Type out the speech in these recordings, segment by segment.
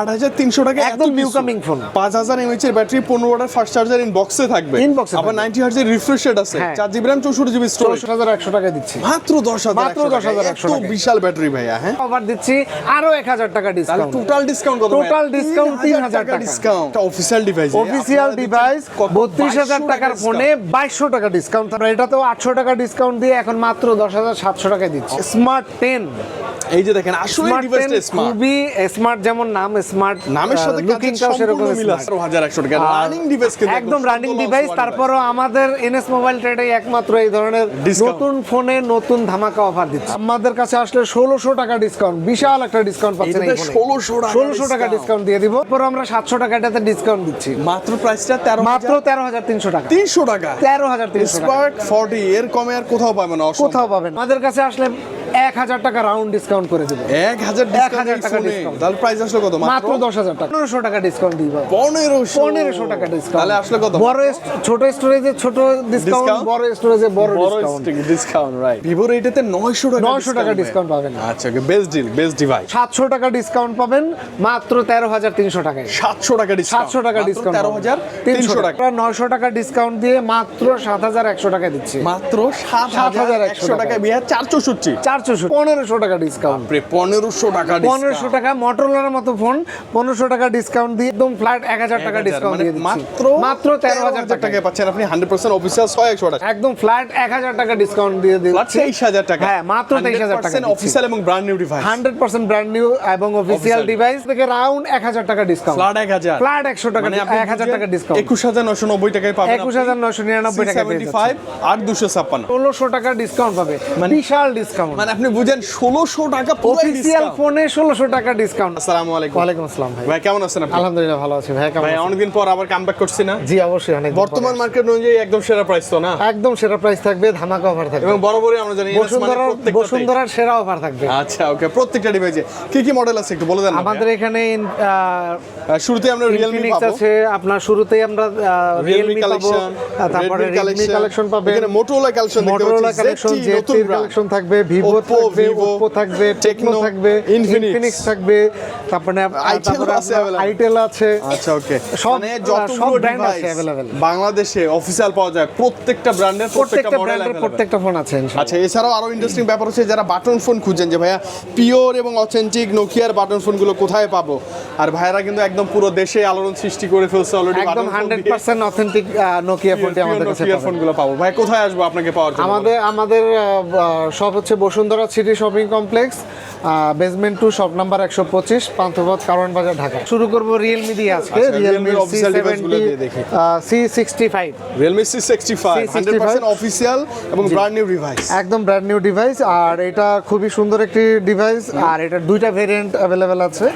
আট হাজার তিনশো টাকা একদম phone। পাঁচ হাজার এর ব্যাটারি পনেরো ওয়াটের ফাস্ট চার্জার থাকবে। আবার রিফ্রেশ রেট আছে। হ্যাঁ। চার জিবি র্যাম চৌষট্টি জিবি স্টোরেজ হাজার একশো টাকা দিচ্ছি। মাত্র দশ হাজার মাত্র 10,100 এত টাকায়। বিশাল ব্যাটারি ভাইয়া হ্যাঁ? অফার দিচ্ছি আরও এক হাজার টাকা ডিসকাউন্ট টোটাল ডিসকাউন্ট কত Total discount 3,000 টাকা। Discount official device official device বত্রিশ হাজার টাকার ফোনে বাইশশো টাকা ডিসকাউন্ট এটাতেও আটশো টাকা ডিসকাউন্ট দিয়ে এখন মাত্র দশ হাজার সাতশো টাকায় দিচ্ছি। স্মার্ট টেন এই যে দেখেন আসলে ডিভাইসটা স্মার্ট খুবই স্মার্ট যেমন নাম স্মার্ট নামের সাথে লুকিংটাও সেরকম মিল আছে smart। হাজার একশো টাকা। রানিং ডিভাইস কিন্তু একদম রানিং ডিভাইস তারপরও আমাদের এনএস মোবাইল ট্রেডে একমাত্র এই ধরনের নতুন ফোনে নতুন ধামাকা অফার দিচ্ছে। আমাদের কাছে আসলে ষোলোশো টাকা ডিসকাউন্ট বিশাল একটা ডিসকাউন্ট পাচ্ছেন এই ফোনে 1600 টাকা ডিসকাউন্ট দিয়ে দিব তারপর আমরা সাতশো টাকা এটাতে ডিসকাউন্ট দিচ্ছি। মাত্র প্রাইসটা তেরো মাত্র তেরো হাজার তিনশো টাকা। তিনশো টাকা। তেরো হাজার তিনশো টাকা। স্পার্ক ফর্টি এর কমে আর কোথাও পাবেন না কোথাও পাবেন আমাদের কাছে আসলে এক হাজার টাকা রাউন্ড ডিসকাউন্ট করে দেবো। এক হাজার এক হাজার টাকা ডিসকাউন্ট তাহলে প্রাইস আসলো কত? মাত্র দশ হাজার টাকা। পনেরোশো টাকা ডিসকাউন্ট দিব। পনেরোশো। পনেরোশো টাকা ডিসকাউন্ট তাহলে আসলে কত? বড় ছোট স্টোরেজে ছোট ডিসকাউন্ট বড় স্টোরেজে বড় ডিসকাউন্ট ডিসকাউন্ট রাইট ভিভোর এটাতে নয়শো টাকা 900 টাকা discount পাবেন। আচ্ছা বেস্ট ডিল বেস্ট ডিভাইস সাতশো টাকা ডিসকাউন্ট পাবেন মাত্র তেরো হাজার তিনশো টাকায়। সাতশো টাকা ডিসকাউন্ট সাতশো টাকা ডিসকাউন্ট তেরো হাজার তিনশো টাকা। নয়শো টাকা ডিসকাউন্ট দিয়ে মাত্র সাত হাজার একশো টাকা দিচ্ছি। মাত্র সাত হাজার 7,100 একশো টাকা বিহার চারশো সত্তর চারশো পনেরোশো টাকা ডিসকাউন্ট পনেরোশো টাকা পনেরোশো টাকা মোটরোলার মতো ফোন পনেরোশো টাকা ডিসকাউন্ট দিয়ে একদম ফ্ল্যাট এক হাজার টাকা ডিসকাউন্ট মানে দিয়ে মাত্র মাত্র তেরো হাজার টাকা পাচ্ছেন আপনি হান্ড্রেড পার্সেন্ট অফিসিয়াল ছয় একশো টাকা একদম ফ্ল্যাট এক হাজার টাকা ডিসকাউন্ট দিয়ে দিচ্ছি। তেইশ হাজার টাকা। হ্যাঁ মাত্র তেইশ হাজার টাকা অফিসিয়াল এবং brand new device hundred percent brand new এবং অফিসিয়াল ডিভাইস থেকে রাউন্ড এক হাজার টাকা ডিসকাউন্ট ফ্ল্যাট এক হাজার। ফ্ল্যাট একশো টাকা মানে আপনি এক হাজার টাকা ডিসকাউন্ট একুশ হাজার নশো নব্বই টাকায় পাবেন একুশ হাজার নশো নিরানব্বই টাকা আর দুশো ছাপ্পান্ন। ষোলোশো টাকা ডিসকাউন্ট পাবে। বিশাল ডিসকাউন্ট মানে আপনি বুঝেন ষোলোশো টাকা অফিসিয়াল ফোনে ষোলোশো টাকা ডিসকাউন্ট আসসালামু আলাইকুম। ওয়ালাইকুম আসসালাম ভাই। ভাই কেমন আছেন আপনি? আলহামদুলিল্লাহ ভালো আছি ভাই কেমন ভাই? অনেকদিন পর আবার কামব্যাক করছি না? জি অবশ্যই অনেক বর্তমান মার্কেট অনুযায়ী একদম সেরা প্রাইস তো না? একদম সেরা প্রাইস থাকবে ধামাকা অফার থাকবে। এবং বরাবরই আমরা জানি মানে বসুন্ধরার বসুন্ধরার সেরা অফার থাকবে। আচ্ছা ওকে প্রত্যেকটা ডিভাইসে কি কি মডেল আছে একটু বলে দেন আমাদের এখানে শুরুতে আমরা রিয়েলমি ইনফিনিক্স পাবো। আছে আপনার শুরুতেই আমরা পাবো কালেকশন তারপরে রেডমি কালেকশন পাবেন। এখানে মোটোরোলা কালেকশন মোটরোলা কালেকশন জেটির কালেকশন থাকবে ভিভো Oppo, থাকবে ওপো থাকবে টেকনো থাকবে ইনফিনিক্স থাকবে তারপরে আইটেল আছে আইটেল আছে। আচ্ছা ওকে মানে যতগুলো ব্র্যান্ড আছে अवेलेबल বাংলাদেশে অফিশিয়াল পাওয়া যায় প্রত্যেকটা ব্র্যান্ডের প্রত্যেকটা মডেলের মডেল প্রত্যেকটা ফোন আছে আচ্ছা এছাড়াও আরও ইন্টারেস্টিং ব্যাপার হচ্ছে যারা বাটন ফোন খুঁজছেন যে ভাইয়া পিওর এবং অথেন্টিক নোকিয়ার বাটন ফোনগুলো কোথায় পাবো? আর ভাইরা কিন্তু একদম পুরো দেশে আলোড়ন সৃষ্টি করে ফেলছে অলরেডি একদম হান্ড্রেড পার্সেন্ট অথেন্টিক নোকিয়া ফোনটি আমাদের কাছে পাবেন। ফোনগুলো পাবো। ভাই কোথায় আসব আপনাকে পাওয়ার জন্য? আমাদের আমাদের সব হচ্ছে Bashundhara city shopping complex basement two shop number একশো পঁচিশ পান্থপথ কারণ বাজার ঢাকা। শুরু করব রিয়েলমি দিয়ে আজকে। Realme C sixty five Realme C sixty five official এবং ব্র্যান্ড নিউ ডিভাইস একদম ব্র্যান্ড নিউ ডিভাইস আর এটা খুবই সুন্দর একটি ডিভাইস আর এটা দুইটা ভেরিয়েন্ট অ্যাভেলেবেল আছে.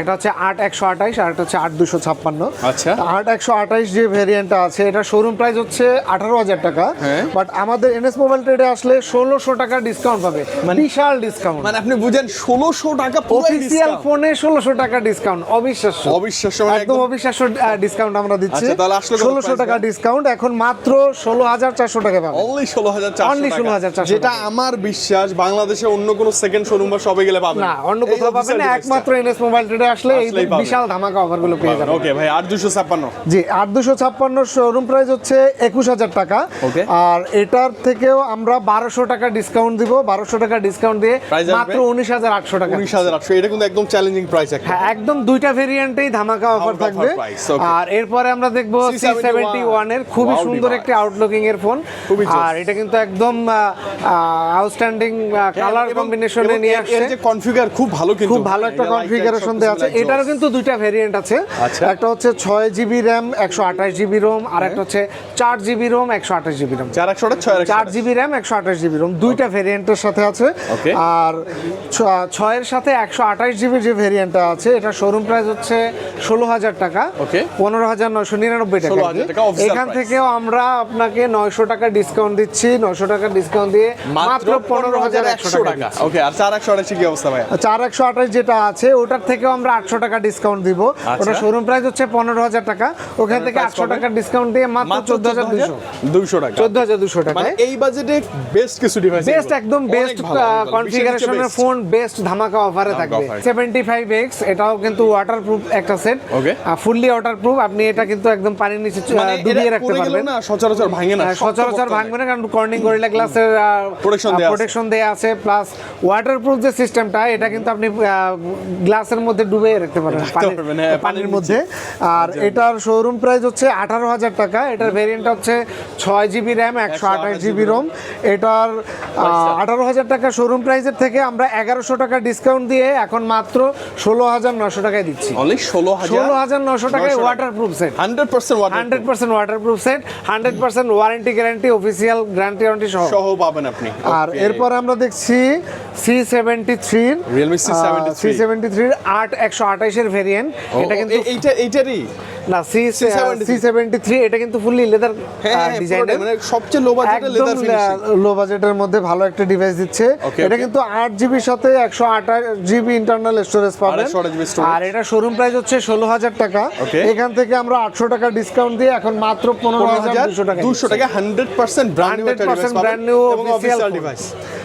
একটা হচ্ছে আট একশো আর একটা হচ্ছে আট দুশো ছাপ্পান্ন। আচ্ছা। আট একশো যে ভেরিয়েন্টটা আছে এটা শোরুম প্রাইস হচ্ছে আঠারো হাজার টাকা। হ্যাঁ। বাট আমাদের এনএস মোবাইল ট্রেডে আসলে ষোলোশো টাকা ডিসকাউন্ট পাবে। বিশাল ডিসকাউন্ট মানে আপনি বুঝেন ষোলোশো টাকা অফিসিয়াল ফোনে ষোলোশো টাকা ডিসকাউন্ট অবিশ্বাস্য। অবিশ্বাস্য মানে একদম অবিশ্বাস্য ডিসকাউন্ট আমরা দিচ্ছি। আচ্ছা, ষোলোশো টাকা ডিসকাউন্ট এখন মাত্র ষোলো হাজার চারশো টাকা পাবে। অনলি ষোলো হাজার Only 16,400 যেটা আমার বিশ্বাস বাংলাদেশে অন্য কোনো সেকেন্ড শোরুম বা সবে গেলে পাবেন। না অন্য কোথাও পাবেন না একমাত্র এনএস মোবাইল ট্রেডে আসলে এই আসলেই পাবেন। বিশাল ধামাকা অফারগুলো পেয়ে যাবেন। ওকে ভাই আট দুশো ছাপ্পান্ন। জি আট দুশো ছাপ্পান্ন শোরুম প্রাইস হচ্ছে একুশ হাজার টাকা। Okay. আর এটার থেকেও আমরা বারোশো টাকা ডিসকাউন্ট দিব। বারোশো টাকা ডিসকাউন্ট দিয়ে মাত্র উনিশ হাজার আটশো টাকা। উনিশ হাজার আটশো। এটা কিন্তু একদম চ্যালেঞ্জিং প্রাইস একটা। হ্যাঁ একদম দুইটা ভেরিয়েন্টেই ধামাকা অফার থাকবে। আর এরপরে আমরা দেখব সি C71 সেভেন্টি ওয়ানের খুবই সুন্দর একটি আউটলুকিং এর ফোন আর এটা কিন্তু একদম আউটস্ট্যান্ডিং কালার কম্বিনেশনে নিয়ে এর- আসছে। এর যে কনফিগার খুব ভালো কিন্তু। খুব ভালো একটা কনফিগারেশন সবকিছু আছে। জোস। কিন্তু দুইটা ভেরিয়েন্ট আছে। আচ্ছা। একটা হচ্ছে ছয় জিবি র্যাম একশো আঠাশ জিবি রোম আর একটা হচ্ছে চার জিবি রোম একশো আঠাশ জিবি রোম চার একশো চার জিবি র্যাম একশো আঠাশ জিবি রোম দুইটা ভেরিয়েন্টের সাথে আছে। আর ছয়ের সাথে একশো আঠাশ জিবি যে ভেরিয়েন্টটা আছে এটা শোরুম প্রাইস হচ্ছে ষোলো হাজার টাকা। পনেরো হাজার নয়শো নিরানব্বই টাকা। 16,000 এখান থেকেও আমরা আপনাকে নয়শো টাকা ডিসকাউন্ট দিচ্ছি। নয়শো টাকা ডিসকাউন্ট দিয়ে মাত্র পনেরো হাজার একশো টাকা ওকে আর চার একশো আঠাশি কি অবস্থা ভাই চার একশো আঠাশ যেটা আছে ওটার থেকেও আমরা আটশো টাকা ডিসকাউন্ট দিব। আচ্ছা। ওটা শোরুম প্রাইস হচ্ছে পনেরো হাজার টাকা। ওখান থেকে আটশো কত? ডিসকাউন্ট দিয়ে মাত্র চোদ্দ হাজার দুশো দুইশো। টাকা। চোদ্দ হাজার দুশো টাকা। মানে এই বাজেটে বেস্ট কিছু ডিভাইস বেস্ট একদম বেস্ট কনফিগারেশনের ফোন বেস্ট ধামাকা অফারে থাকবে। সেভেন্টি ফাইভ এক্স এটাও কিন্তু ওয়াটারপ্রুফ একটা সেট Okay. ফুললি ওয়াটারপ্রুফ আপনি এটা কিন্তু একদম পানির নিচে মানে ডুবিয়ে রাখতে পারবেন। না সচরাচর ভাঙে না সচরাচর ভাঙবে না কারণ কর্নিং গরিলা গ্লাসের। প্রোটেকশন দেয়া আছে। প্লাস ওয়াটারপ্রুফ যে সিস্টেমটা এটা কিন্তু আপনি গ্লাসের মধ্যে ডুবে রাখতে পারবেন পানির- পারবেন, হ্যাঁ, পানির মধ্যে আর এটার শোরুম প্রাইস হচ্ছে আঠারো হাজার টাকা। এটার ভেরিয়েন্ট হচ্ছে ছয় জিবি র্যাম একশো আঠাশ জিবি রোম এটার আঠারো হাজার টাকা শোরুম প্রাইসের থেকে আমরা এগারোশো টাকা ডিসকাউন্ট দিয়ে এখন মাত্র ষোলো হাজার নশো টাকায় দিচ্ছি। অনলি ষোলো ষোলো হাজার নশো টাকায় 900 waterproof set hundred percent hundred percent waterproof set hundred percent warranty guarantee official guarantee warranty সহ। সহ পাবেন আপনি। আর এরপর আমরা দেখছি সি সেভেন্টি থ্রির Realme C73 সি সেভেন্টি থ্রির আট একশো আঠাইশের ভেরিয়েন্ট এটা কিন্তু এইটা এইটারই? না C C73 C seventy three এটা কিন্তু ফুললি লেদার পুরোটাই, মানে সবচেয়ে লো বাজেটের লেদার ফিনিশিং লো বাজেটের মধ্যে ভালো একটা ডিভাইস দিচ্ছে। এটা কিন্তু আট জিবির সাথে একশো আঠাশ জিবি ইন্টারনাল স্টোরেজ পাবেন। 828 GB storage। আর এটা শোরুম প্রাইস হচ্ছে ষোলো হাজার টাকা। এখান থেকে আমরা আটশো টাকা ডিসকাউন্ট দিয়ে এখন মাত্র পনেরো হাজার দুশো টাকা দুশো টাকা হান্ড্রেড পার্সেন্ট ব্র্যান্ড নিউ একটা 100% ডিভাইস brand new এবং official অফিসিয়াল ডিভাইস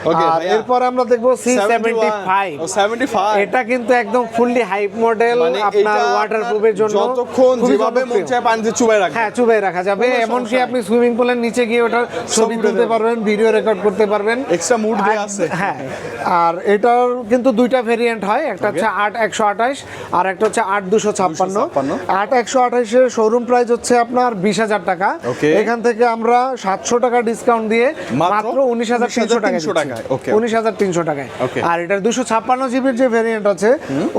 ওকে আর এরপর আমরা দেখব সি সেভেন্টি ফাইভ ও 75 এটা কিন্তু একদম ফুললি হাইপ মডেল মানে আপনার জন্য যতক্ষণ যেভাবে মন চায় পানিতে চুবাই রাখবে। হ্যাঁ চুবাই রাখা যাবে এমনকি সমস্যা আপনি সুইমিং পুলের নিচে গিয়ে ওটার ছবি তুলতে পারবেন। ভিডিও রেকর্ড করতে পারবেন। Extra mood দেয়া আছে। হ্যাঁ আর এটার কিন্তু দুইটা ভেরিয়েন্ট হয় একটা হচ্ছে আট একশো আঠাশ আর একটা হচ্ছে আট দুশো ছাপ্পান্ন। আট একশো আঠাশের শোরুম প্রাইস হচ্ছে আপনার বিশ হাজার টাকা। এখান থেকে আমরা সাতশো টাকা ডিসকাউন্ট দিয়ে মাত্র উনিশ হাজার তিনশো টাকা 19,300 টাকায়। Okay. উনিশ হাজার তিনশো টাকায়। আর এটার দুশো ছাপ্পান্ন জিবির যে ভেরিয়েন্ট আছে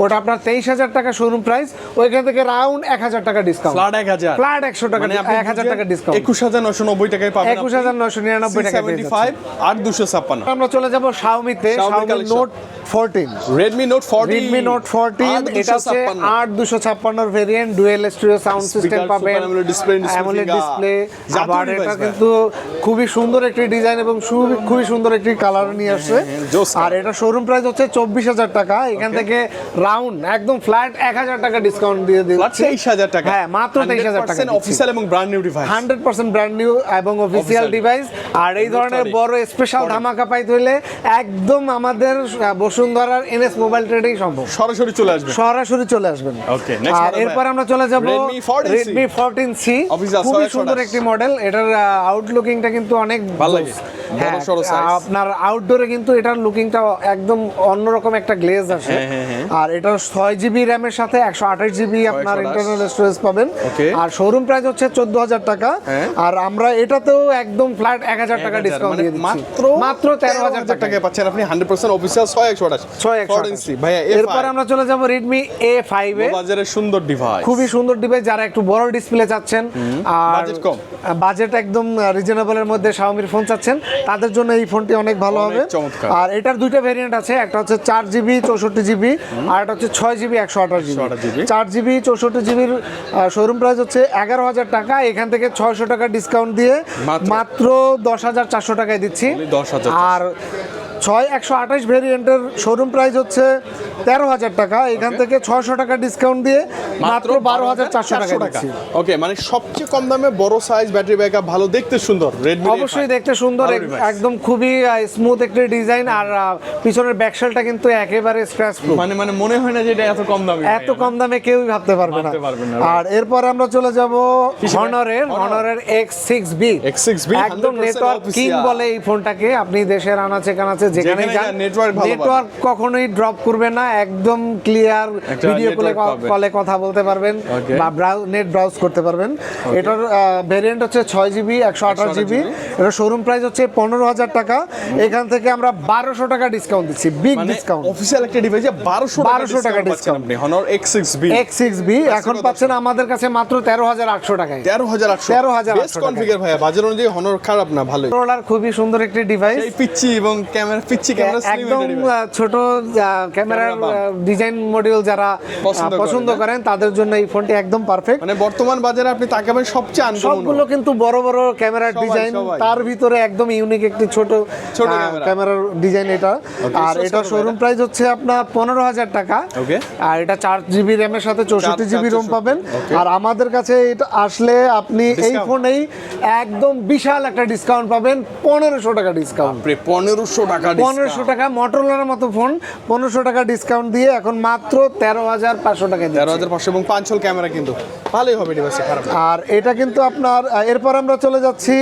ওটা আপনার তেইশ হাজার টাকা শোরুম প্রাইস ওইখান থেকে রাউন্ড এক হাজার টাকা ডিসকাউন্ট ফ্ল্যাট 1000 ফ্ল্যাট একশো টাকা মানে এক হাজার টাকা ডিসকাউন্ট একুশ হাজার নশো নব্বই টাকায় পাবেন একুশ হাজার নশো নিরানব্বই টাকা আর দুশো ছাপ্পান্ন। আমরা চলে যাব শাওমিতে Xiaomi note fourteen Redmi note forty Redmi note fourteen এটা হচ্ছে আট দুশো ছাপ্পান্নর variant dual studio sound system পাবেন অ্যামোলেড ডিসপ্লে আবার এটা কিন্তু খুবই সুন্দর একটি ডিজাইন এবং খুবই সুন্দর একটি কালার নিয়ে আসছে। হ্যাঁ, আর এটা শোরুম প্রাইস হচ্ছে চব্বিশ হাজার টাকা। এখান থেকে রাউন্ড একদম ফ্ল্যাট এক হাজার টাকা ডিসকাউন্ট দিয়ে দিচ্ছি। তেইশ হাজার টাকা। হ্যাঁ মাত্র তেইশ হাজার টাকা অফিসিয়াল এবং brand new device hundred percent brand new এবং অফিসিয়াল ডিভাইস আর এই ধরনের বড় স্পেশাল ধামাকা পাইতে হলে একদম আমাদের বসুন্ধরার এনএস মোবাইল ট্রেডেই সম্ভব। সরাসরি চলে আসবে। সরাসরি চলে আসবেন next আর এরপর আমরা চলে যাব রেডমি ফোরটিন সি খুবই সুন্দর একটি মডেল এটার আউটলুকিংটা কিন্তু অনেক ভালো লাগে। হ্যাঁ। আপনার আউটডোরে কিন্তু এটার লুকিংটা একদম অন্যরকম একটা গ্লেজ আসে। হ্যাঁ, হ্যাঁ। আর এটা ছয় জিবি র্যামের সাথে একশো আঠাশ জিবি আপনার ইন্টারনাল স্টোরেজ পাবেন। আর শোরুম প্রাইস হচ্ছে চোদ্দ হাজার টাকা। হ্যাঁ। আর আমরা এটাতেও একদম ফ্ল্যাট এক হাজার টাকা ডিসকাউন্ট মানে দিয়ে মাত্র মাত্র তেরো হাজার টাকা টাকায়। পাচ্ছেন আপনি হান্ড্রেড পার্সেন্ট অফিসিয়াল ছয় একশো আঠাশ। ছয় একশো ভাইয়া এরপর আমরা চলে যাব রেডমি এ ফাইভ এ। বাজারের সুন্দর ডিভাইস খুবই সুন্দর ডিভাইস যারা একটু বড় ডিসপ্লে চাচ্ছেন আর Budget কম। বাজেট একদম রিজনেবলের মধ্যে শাওমির ফোন চাচ্ছেন তাদের জন্য এই ফোনটি অনেক ভালো হবে। আর এটার দুইটা ভেরিয়েন্ট আছে একটা হচ্ছে চার জিবি চৌষট্টি জিবি আর একটা হচ্ছে ছয় জিবি একশো আঠাশ জিবি। চার জিবি চৌষট্টি জিবির শোরুম প্রাইস হচ্ছে এগারো হাজার টাকা। এখান থেকে ছয়শো টাকা ডিসকাউন্ট দিয়ে মাত্র। মাত্র দশ হাজার চারশো টাকায় দিচ্ছি। দশ হাজার আর ছয় একশো আঠাশ ভেরিয়েন্টের শোরুম প্রাইস হচ্ছে তেরো হাজার টাকা। এখান থেকে ছয়শো টাকা ডিসকাউন্ট দিয়ে মাত্র বারো হাজার চারশো টাকা ওকে মানে সবচেয়ে কম দামে বড় সাইজ ব্যাটারি ব্যাকআপ ভালো দেখতে সুন্দর রেডমি অবশ্যই দেখতে সুন্দর। একদম খুবই স্মুথ একটি ডিজাইন আর পিছনের ব্যাকশেলটা কিন্তু একেবারে স্ক্র্যাচ মানে মানে মনে হয় না যে এটা এত কম দামে। এত কম দামে কেউই ভাবতে পারবে না। আর এরপর আমরা চলে যাব? হনরের Honor? হনরের এক্স সিক্স বি X6B, একদম 100% নেটওয়ার্ক কিং বলে এই ফোনটাকে আপনি দেশের আনাচে কানাচে যেখানে ভালো নেটওয়ার্ক কখনোই ড্রপ করবে না একদম ক্লিয়ার একটা ভিডিও কলে কলে কথা বলতে পারবেন বা নেট ব্রাউজ করতে পারবেন। এটার ভেরিয়েন্ট হচ্ছে ছয় জিবি একশো আঠাশ জিবি এটা শোরুম প্রাইস হচ্ছে পনেরো হাজার টাকা। এখান থেকে আমরা বারোশো টাকা ডিসকাউন্ট দিচ্ছি বিগ ডিসকাউন্ট অফিসিয়াল একটা ডিভাইসে 1200 1200 টাকা ডিসকাউন্ট discount। আপনি Honor X6B X six B এখন পাচ্ছেন আমাদের কাছে মাত্র তেরো হাজার আটশো টাকায়। 13800 13,800 বেস্ট কনফিগার ভাইয়া বাজার অনুযায়ী Honor খারাপ না ভালোই। কন্ট্রোলার খুবই সুন্দর একটি ডিভাইস পিচ্ছি এবং ক্যামেরা পিচ্ছি ক্যামেরা একদম ছোট ক্যামেরার ডিজাইন মডিউল যারা পছন্দ করেন, হ্যাঁ? করেন তাদের জন্য এই ফোনটি একদম পারফেক্ট মানে বর্তমান বাজারে আপনি তাকাবেন সবচেয়ে আনকমন সবগুলো কিন্তু বড় বড় ক্যামেরার ডিজাইন তার ভিতরে একদম ইউনিক একটি ছোট ছোট ক্যামেরার ডিজাইন এটা। আর এটা শোরুম প্রাইস হচ্ছে আপনার পনেরো হাজার টাকা। আর এটা চার জিবি র্যামের সাথে চৌষট্টি জিবি রোম পাবেন। আর আমাদের কাছে এটা আসলে আপনি এই? ফোনেই একদম বিশাল একটা ডিসকাউন্ট পাবেন পনেরোশো টাকা ডিসকাউন্ট 1500 টাকা টাকা পনেরোশো টাকা মোটরলার মতো ফোন পনেরোশো টাকা ডিসকাউন্ট দিয়ে এখন মাত্র তেরো হাজার পাঁচশো টাকা তেরো হাজার পাঁচশো এবং পাঁচ হল ক্যামেরা কিন্তু ভালোই হবে ডিভাইসে খারাপ আর এটা কিন্তু আপনার এরপর আমরা চলে যাচ্ছি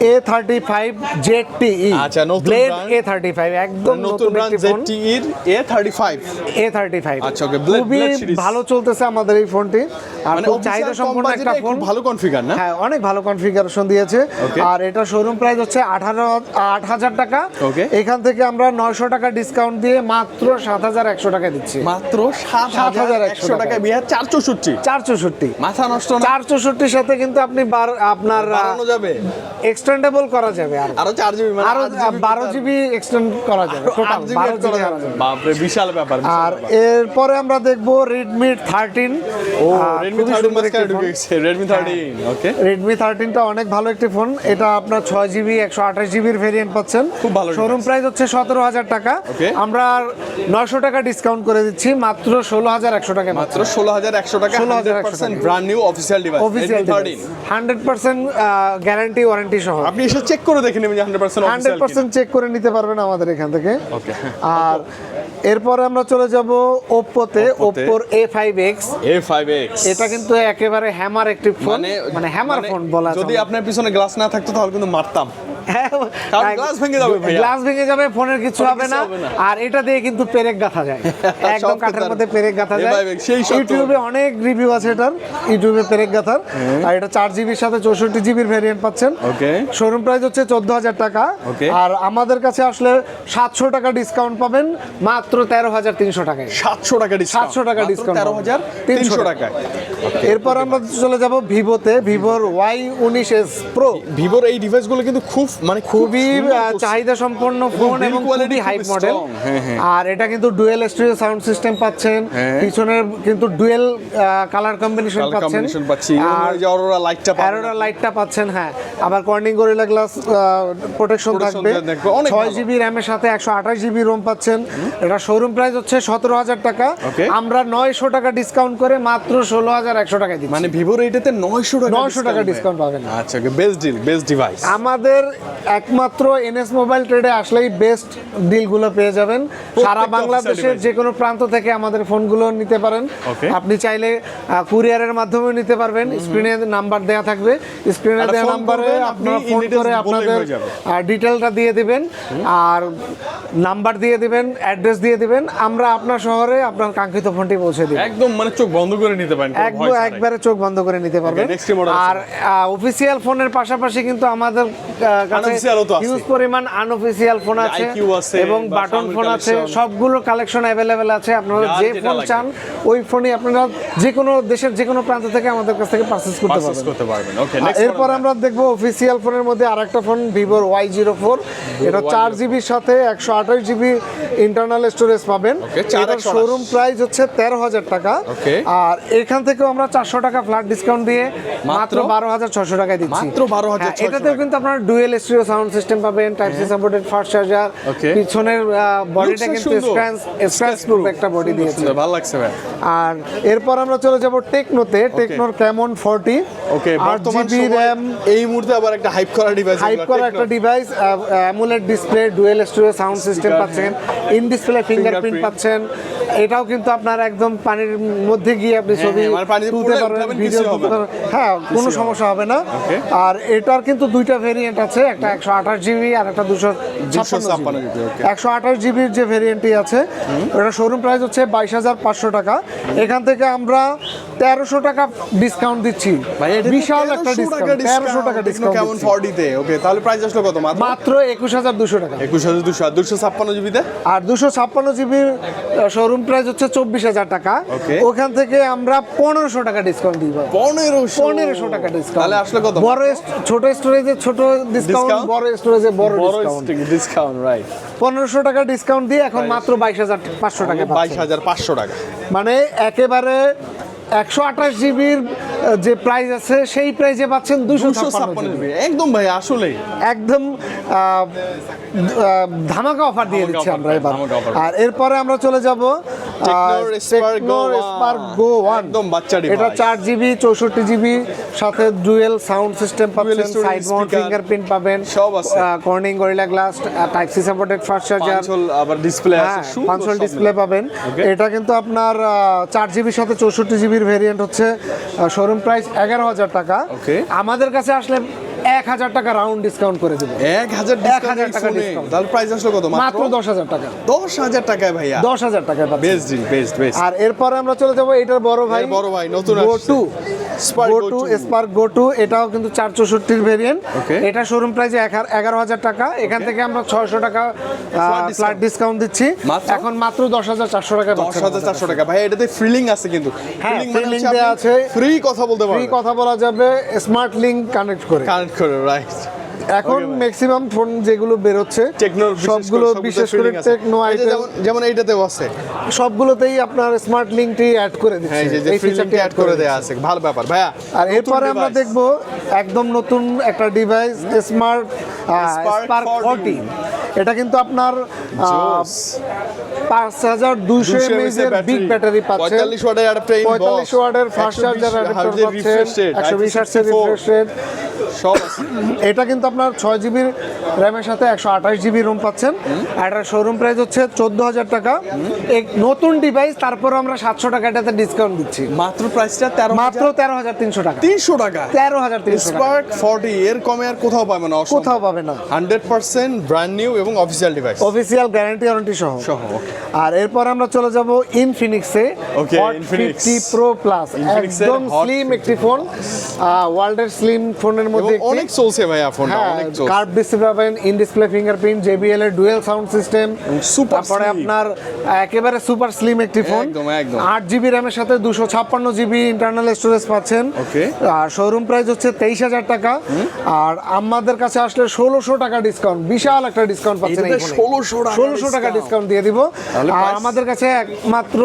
A thirty five Z T আচ্ছা, নতুন ব্লেড এ থার্টি ফাইভ একদম নতুন ব্র্যান্ড একটি ফোন ZTE এর A35 এ থার্টি ফাইভ আচ্ছা, Blade- খুবই ভালো চলতেছে আমাদের এই ফোনটি। আর মানে খুব চাহিদা সম্পন্ন একটা ফোন ভালো কনফিগার না? হ্যাঁ অনেক ভালো কনফিগারেশন দিয়েছে। আর এটা শোরুম প্রাইস হচ্ছে আঠারো আট হাজার টাকা. এখান থেকে আমরা নয়শো টাকা ডিসকাউন্ট দিয়ে মাত্র সাত হাজার একশো টাকা দিচ্ছি। মাত্র সাত হাজার একশো টাকা। বিহার চার চৌষট্টি। চার চৌষট্টি। মাথা নষ্ট চার চৌষট্টির সাথে কিন্তু আপনি বার- আপনার যাবে? এক্সটেন্ডেবল করা যাবে আর। আরও চার জিবি মানে আরও আট GB বারো জিবি এক্সটেন্ড করা যাবে টোটাল আট GB বারো add করা জিবি যাবে। বাপরে বিশাল ব্যাপার আর। এরপরে আমরা দেখব রেডমি থার্টিন ও রেডমি থার্টিন মাঝখানে ঢুকে গেছে রেডমি থার্টিন ওকে রেডমি থার্টিনটা অনেক ভালো একটি ফোন এটা আপনার ছয় জিবি একশো আঠাশ জিবির ভেরিয়েন্ট পাচ্ছেন। খুব ভালো শোরুম। প্রাইস হচ্ছে সতেরো হাজার টাকা। আমরা নয়শো টাকা ডিসকাউন্ট করে দিচ্ছি মাত্র ষোলো হাজার একশো টাকা মাত্র ষোলো হাজার একশো টাকা 16,100 hundred percent brand new official device official thirteen hundred percent guarantee warranty সহ। আপনি এসে চেক করে দেখে নেবেন যে hundred percent hundred percent check করে নিতে পারবেন আমাদের এখান থেকে। ওকে আর এরপরে আমরা চলে যাব ওপ্পোতে ওপ্পোর A five X A five X এটা কিন্তু একেবারে হ্যামার একটি ফোন মানে হ্যামার ফোন বলা যদি আপনার পিছনে গ্লাস না থাকতো তাহলে কিন্তু মারতাম। কারণ ভেঙে যাবে গ্লাস ভেঙে যাবে ফোনের কিছু হবে না। আর এটা দিয়ে কিন্তু পেরেক গাথা যায়। একদম কাঠের মধ্যে পেরেক গাথা যায়। ইউটিউবে অনেক রিভিউ আছে এটার। ইউটিউবে পেরেক গাথার। আর এটা চার জিবির সাথে চৌষট্টি জিবির ভেরিয়েন্ট পাচ্ছেন। শোরুম প্রাইস হচ্ছে চোদ্দ হাজার টাকা। আর আমাদের কাছে আসলে সাতশো টাকা ডিসকাউন্ট পাবেন মাত্র তেরো হাজার তিনশো টাকায়। সাতশো টাকা সাতশো টাকা discount তেরো হাজার তিনশো টাকায়। এরপর আমরা চলে যাব ভিভোতে ভিভোর ওয়াই উনিশ এস প্রো ভিভোর এই ডিভাইসগুলো কিন্তু খুব মানে খুবই। চাহিদা সম্পন্ন ফোন এবং খুব হাই মডেল। আর এটা কিন্তু ডুয়েল স্টুডিও সাউন্ড সিস্টেম পাচ্ছেন। হ্যাঁ। পিছনের কিন্তু ডুয়েল কালার কম্বিনেশন পাচ্ছেন। আর অরোরা লাইটটা অ্যারোরা লাইটটা পাচ্ছেন হ্যাঁ। আবার কর্নিং গরিলা গ্লাস প্রোটেকশন থাকবে। ছয় জিবি র্যামের সাথে একশো আঠাশ জিবি রোম পাচ্ছেন। এটা শোরুম প্রাইস হচ্ছে সতেরো হাজার টাকা। আমরা নয়শো টাকা ডিসকাউন্ট করে মাত্র ষোলো হাজার একশো টাকায় দিচ্ছি। মানে ভিভোর এইটাতে নয়শো টাকা 900 টাকা discount পাবেন। আচ্ছা বেস্ট ডিল বেস্ট ডিভাইস আমাদের একমাত্র এনএস মোবাইল ট্রেডে আসলেই বেস্ট ডিলগুলো পেয়ে যাবেন। সারা বাংলাদেশের যে কোনো প্রান্ত থেকে আমাদের ফোনগুলো নিতে পারেন। আপনি চাইলে কুরিয়ারের মাধ্যমেও নিতে পারবেন। স্ক্রিনে নাম্বার দেওয়া থাকবে। স্ক্রিনে দেওয়া নাম্বারে আপনি আপনারা ফোন করে আপনাদের ডিটেলটা দিয়ে দিবেন। আর নাম্বার দিয়ে দিবেন অ্যাড্রেস দিয়ে দিবেন। আমরা আপনার শহরে আপনার কাঙ্ক্ষিত ফোনটি পৌঁছে দিব। একদম মানে চোখ বন্ধ করে নিতে পারেন একদম একবারে চোখ বন্ধ করে নিতে পারবেন? আর অফিসিয়াল ফোনের পাশাপাশি কিন্তু আমাদের তো আছে। পরিমাণ আনঅফিসিয়াল ফোন আছে এবং বাটন ফোন আছে। সবগুলো কালেকশন অ্যাভেলেবেল আছে। আপনারা যে ফোন চান ওই ফোনই আপনারা যে কোনো দেশের যে কোনো প্রান্ত থেকে আমাদের কাছ থেকে পারচেজ করতে পারবেন। এরপর আমরা দেখব অফিসিয়াল ফোনের মধ্যে আরেকটা ফোন ভিভোর ওয়াই জিরো ফোর এটা চার জিবির সাথে একশো আঠাশ জিবি ইন্টারনাল স্টোরেজ পাবেন। এটার শোরুম প্রাইস হচ্ছে তেরো হাজার টাকা। আর এখান থেকেও আমরা চারশো টাকা ফ্ল্যাট ডিসকাউন্ট দিয়ে মাত্র? বারো হাজার ছশো টাকায় দিচ্ছি। মাত্র 12,600 হ্যাঁ, এটাতেও কিন্তু আপনারা ডুয়েল স্টিরিও সাউন্ড সিস্টেম পাবেন type C supported fast charger. পিছনের বডিটা কিন্তু। স্ক্র্যাচ স্ক্র্যাচ প্রুফ একটা বডি দিয়েছে। ভালো লাগছে ভাই। আর এরপর আমরা চলে যাব টেকনোতে টেকনোর ক্যামন ফোরটি ওকে আট বর্তমান র্যাম এই মুহূর্তে আবার একটা হাইপ করা ডিভাইস হাইপ করা একটা device AMOLED display dual storage sound system পাচ্ছেন। ইন ডিসপ্লে ফিঙ্গারপ্রিন্ট পাচ্ছেন। এটাও কিন্তু আপনার একদম পানির মধ্যে গিয়ে আপনি হ্যাঁ, ছবি হ্যাঁ, মানে তুলতে পারবেন ভিডিও হ্যাঁ কোনো সমস্যা হবে না। আর এটার কিন্তু দুইটা ভেরিয়েন্ট আছে একটা একশো আঠাশ জিবি আর একটা দুশো ছাপ্পান্ন 256 জিবি GB, okay. একশো আঠাশ জিবির যে ভেরিয়েন্টটি আছে ওটা শোরুম প্রাইস হচ্ছে বাইশ হাজার পাঁচশো টাকা। এখান থেকে আমরা তেরোশো টাকা ডিসকাউন্ট দিচ্ছি। বিশাল একটা ডিসকাউন্ট তেরোশো টাকা ডিসকাউন্ট কেমন ফর্টিতে ওকে তাহলে প্রাইস আসলো কত মাত্র? মাত্র একুশ হাজার দুশো টাকা। একুশ হাজার দুশো আর দুশো ছাপ্পান্ন জিবিতে আর দুশো ছাপ্পান্ন জিবির শোরুম প্রাইস হচ্ছে চব্বিশ হাজার টাকা। ওখান থেকে আমরা পনেরোশো টাকা ডিসকাউন্ট দিব। পনেরোশো? পনেরোশো টাকা ডিসকাউন্ট তাহলে আসলে কত? বড় ছোট স্টোরেজে ছোট ডিসকাউন্ট বড় স্টোরেজে বড় বড় ডিসকাউন্ট ডিসকাউন্ট রাইট পনেরোশো টাকা ডিসকাউন্ট দিয়ে এখন মাত্র বাইশ হাজার পাঁচশো টাকা বাইশ হাজার পাঁচশো টাকা। মানে একেবারে একশো আঠাশ জিবির যে প্রাইস আছে সেই প্রাইসে পাচ্ছেন দুশো ছাপ্পান্ন জিবি। একদম ভাই আসলে একদম ধামাকা অফার দিয়ে দিচ্ছি আমরা এবার। আর এরপরে আমরা চলে যাব গো ওয়ান একদম এটা চার জিবি চৌষট্টি জিবি সাথে dual sound system storage side mount fingerprint পাবেন সব আছে। Corning Gorilla glass type C supported fast charger আবার ডিসপ্লে আছে। হ্যাঁ ডিসপ্লে পাবেন। এটা কিন্তু আপনার চার জিবির সাথে চৌষট্টি জিবির ভেরিয়েন্ট হচ্ছে শোরুম প্রাইস এগারো হাজার টাকা. আমাদের কাছে আসলে এক হাজার টাকা রাউন্ড ডিসকাউন্ট করে দেবো। এক হাজার এক ডিসকাউন্ট হাজার টাকা ফোনে তাহলে প্রাইস আসলো কত? মাত্র দশ হাজার টাকা। দশ হাজার টাকায় ভাইয়া। দশ হাজার টাকায় বেস্ট ডিল বেস্ট বেস্ট আর এরপরে আমরা চলে যাব এটার বড় ভাই। বড় ভাই, নতুন go. Two go two Spark go two এটাও কিন্তু চার চৌষট্টির ভেরিয়েন্ট এটা শোরুম প্রাইসে এগারো হাজার টাকা। এখান থেকে আমরা ছয়শো টাকা। ফ্ল্যাট ডিসকাউন্ট দিচ্ছি। এখন মাত্র দশ হাজার চারশো টাকা দশ হাজার চারশো টাকা। ভাই এটাতে ফ্রিলিং আছে কিন্তু। হ্যাঁ, ফ্রিলিং মানে আপনি আছে। ফ্রি কথা বলতে ফ্রি কথা বলা যাবে স্মার্ট লিঙ্ক কানেক্ট করে। কানেক্ট করে রাইট এখন ম্যাক্সিমাম ফোন যেগুলো বেরোচ্ছে সবগুলো বিশেষ করে টেকনো আইটেম যেমন এইটাতেও আছে। সবগুলোতেই আপনার স্মার্ট লিঙ্কটি অ্যাড করে হ্যাঁ এই দিচ্ছে এই ফিচারটি অ্যাড করে দেয়া আছে। ভালো ব্যাপার। ভাইয়া আর এরপরে আমরা। দেখব একদম নতুন একটা ডিভাইস স্মার্ট স্পার্ক 40 এটা কিন্তু আপনার। পাঁচ হাজার দুইশো 200 এমএএইচ এর এর বিগ ব্যাটারি পাচ্ছেন 45 ওয়াটের প্লেন পঁয়তাল্লিশ ওয়াটের ফাস্ট চার্জার অ্যাডাপ্টার পাচ্ছেন একশো বিশ হার্টসের রিফ্রেশ রেট সব এটা কিন্তু আপনার ছয় জিবির র্যামের সাথে একশো আঠাশ জিবি রুম পাচ্ছেন। এটার শোরুম প্রাইস হচ্ছে চোদ্দ হাজার টাকা। এক নতুন ডিভাইস তারপর আমরা সাতশো টাকা এটাতে ডিসকাউন্ট দিচ্ছি। মাত্র প্রাইসটা তেরো মাত্র তেরো হাজার তিনশো টাকা। তিনশো টাকা। তেরো হাজার তিনশো স্পার্ক ফর্টি এর কমে আর কোথাও পাবে না কোথাও পাবে না। হান্ড্রেড পার্সেন্ট ব্র্যান্ড নিউ এবং official device official guarantee warranty সহ। সহ আর এরপর আমরা চলে যাব ইনফিনিক্সে Infinix। ফিফটি প্রো প্লাস একদম স্লিম একটি ফোন ওয়ার্ল্ডের স্লিম ফোনের মধ্যে এবং অনেক চলছে ভাইয়া ফোনটা হ্যাঁ অনেক চলছে। কার্ভ ডিসপ্লে পাবেন ইন ডিসপ্লে ফিঙ্গারপ্রিন্ট জেবিএল এর ডুয়েল সাউন্ড সিস্টেম super তারপরে আপনার একেবারে সুপার স্লিম একটি ফোন একদম, একদম। আট জিবি র্যামের সাথে দুশো ছাপ্পান্ন জিবি ইন্টারনাল স্টোরেজ পাচ্ছেন। Okay। আর শোরুম প্রাইস হচ্ছে তেইশ হাজার টাকা। আর আমাদের কাছে আসলে ষোলোশো টাকা ডিসকাউন্ট বিশাল একটা ডিসকাউন্ট পাচ্ছেন এটাতে 1600 টাকা ষোলোশো টাকা ডিসকাউন্ট দিয়ে দিব। আর আমাদের কাছে একমাত্র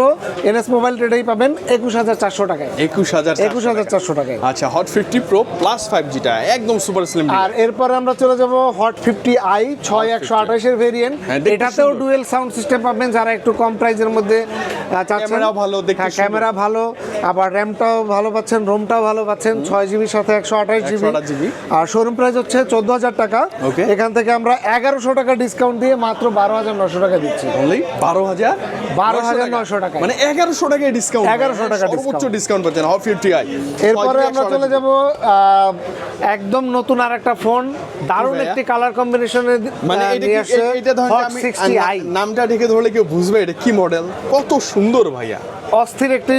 এনএস মোবাইল ট্রেডেই পাবেন একুশ হাজার চারশো টাকায়। একুশ হাজার একুশ হাজার চারশো টাকায়। আচ্ছা hot fifty pro plus five জিটা একদম সুপার স্লিম আর এরপরে আমরা চলে যাব হট ফিফটি আই ছয় একশো আঠাশের ভেরিয়েন্ট হ্যাঁ, এটাতেও ডুয়েল সাউন্ড সিস্টেম পাবেন যারা একটু কম প্রাইজের মধ্যে ক্যামেরা ভালো, ক্যামেরা ভালো আবার র্যামটাও ভালো পাচ্ছেন রোমটাও ভালো পাচ্ছেন ছয় জিবির সাথে একশো আঠাশ জিবি আর শোরুম প্রাইস হচ্ছে চোদ্দ হাজার টাকা. এখান থেকে আমরা এগারোশো টাকা ডিসকাউন্ট দিয়ে মাত্র বারো হাজার নশো টাকা দিচ্ছি। অনলি বারো হাজার 12,900 টাকায়। মানে এগারোশো টাকায় ডিসকাউন্ট 1100 টাকা সর্বোচ্চ। ডিসকাউন্ট পাচ্ছেন হট ফিফটি আই এরপরে আমরা চলে যাব একদম নতুন আর একটা ফোন দারুণ একটি কালার কম্বিনেশনে মানে এটা ধরেন নামটা ঢেকে ধরলে কেউ বুঝবে এটা কি মডেল কত সুন্দর ভাইয়া। অস্থির একটি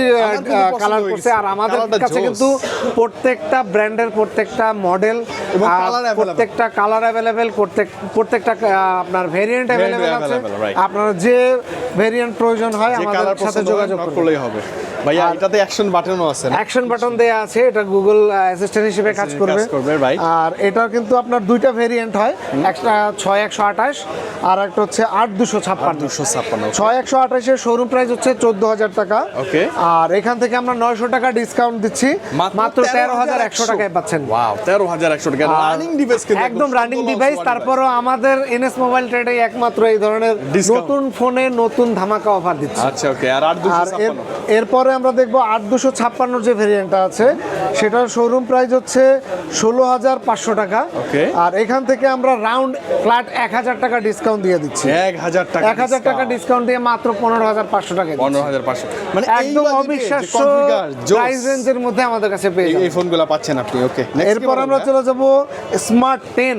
কালার করছে। আর আমাদের কাছে কিন্তু প্রত্যেকটা ব্র্যান্ডের প্রত্যেকটা মডেল প্রত্যেকটা কালার অ্যাভেলেবেল প্রত্যেক প্রত্যেকটা আপনার ভেরিয়েন্ট অ্যাভেলেবেল আছে. আপনার যে ভেরিয়েন্ট প্রয়োজন হয় আমাদের সাথে যোগাযোগ করলেই হবে। ভাইয়া এটাতে অ্যাকশন বাটনও আছে অ্যাকশন বাটন দেয়া আছে এটা গুগল অ্যাসিস্ট্যান্ট হিসেবে কাজ করবে। আর এটার কিন্তু আপনার দুইটা ভেরিয়েন্ট হয় একটা ছয় একশো আঠাশ আর একটা হচ্ছে আট দুশো ছাপ্পান্ন। দুশো ছাপ্পান্ন ছয় একশো আঠাশের শোরুম প্রাইস হচ্ছে চোদ্দ হাজার টাকা। Okay. আর এখান থেকে আমরা নয়শো টাকা ডিসকাউন্ট দিচ্ছি মাত্র তেরো হাজার একশো টাকায় পাচ্ছেন। ওয়াও তেরো হাজার একশো টাকা। রানিং ডিভাইস একদম রানিং ডিভাইস তারপরও আমাদের এনএস মোবাইল ট্রেডে একমাত্র এই ধরনের নতুন ফোনে নতুন ধামাকা অফার দিচ্ছে। আচ্ছা ওকে আর আট দুশো এরপরে আমরা দেখব আট দুশো ছাপ্পান্ন যে ভেরিয়েন্টটা আছে সেটার শোরুম প্রাইস হচ্ছে ষোলো হাজার পাঁচশো টাকা। আর এখান থেকে আমরা রাউন্ড ফ্ল্যাট এক হাজার টাকা ডিসকাউন্ট দিয়ে দিচ্ছি। এক হাজার টাকা এক হাজার টাকা ডিসকাউন্ট দিয়ে মাত্র পনেরো হাজার পাঁচশো টাকা পনেরো হাজার পাঁচশো। মানে একদম অবিশ্বাস্য প্রাইস রেঞ্জের মধ্যে আমাদের কাছে পেয়ে। এই ফোনগুলো পাচ্ছেন আপনি ওকে এরপর আমরা চলে যাব স্মার্ট টেন